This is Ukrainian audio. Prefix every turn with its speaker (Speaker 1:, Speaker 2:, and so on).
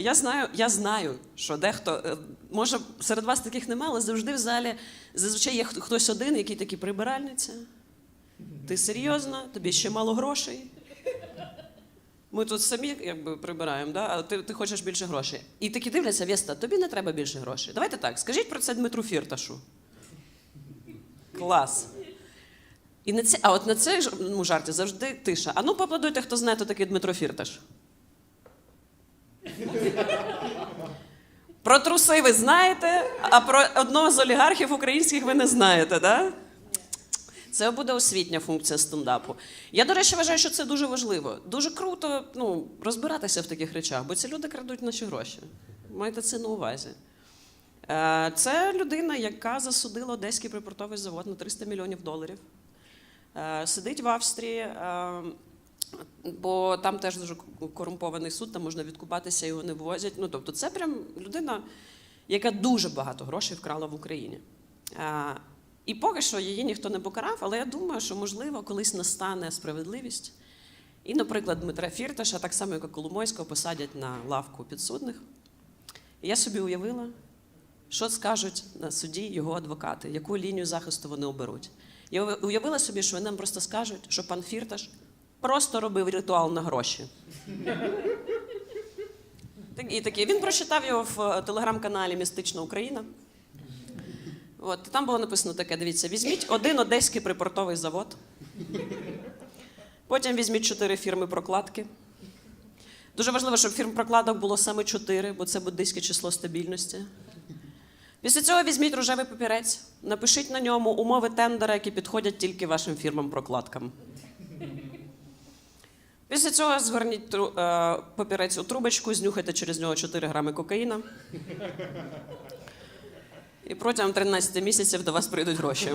Speaker 1: Я знаю, я знаю, що дехто, е, може, серед вас таких немає, але завжди в залі зазвичай є хтось один, який такий прибиральниця. Ти серйозно? Тобі ще мало грошей. Ми тут самі якби прибираємо, да? а ти, ти хочеш більше грошей. І такі дивляться, Веста, тобі не треба більше грошей. Давайте так, скажіть про це Дмитру Фірташу. Клас. І на ці, а от на цей ну, жарті завжди тиша. А ну поаплодуйте, хто знає, хто такий Дмитро Фірташ. Про труси ви знаєте, а про одного з олігархів українських ви не знаєте, да? Це буде освітня функція стендапу. Я, до речі, вважаю, що це дуже важливо. Дуже круто ну, розбиратися в таких речах, бо ці люди крадуть наші гроші. Майте це на увазі. Е, Це людина, яка засудила Одеський припортовий завод на 300 мільйонів доларів. Е, Сидить в Австрії, е, бо там теж дуже корумпований суд, там можна відкупатися, його не вивозять. Ну, тобто, це прям людина, яка дуже багато грошей вкрала в Україні. Е, І поки що її ніхто не покарав, але я думаю, що можливо колись настане справедливість. І, наприклад, Дмитра Фірташа, так само як і Коломойського, посадять на лавку підсудних. І я собі уявила, що скажуть на суді його адвокати, яку лінію захисту вони оберуть. Я уявила собі, що вони нам просто скажуть, що пан Фірташ просто робив ритуал на гроші. І такий, він прочитав його в е, телеграм-каналі Містична Україна. От, там було написано таке: дивіться, візьміть один одеський припортовий завод. Потім візьміть чотири фірми прокладки. Дуже важливо, щоб фірм прокладок було саме чотири, бо це буддийське число стабільності. Після цього візьміть рожевий папірець, напишіть на ньому умови тендера, які підходять тільки вашим фірмам-прокладкам. Після цього згорніть тру- е, папірець у трубочку, знюхайте через нього 4 грами кокаїна. І протягом 13 місяців до вас прийдуть гроші.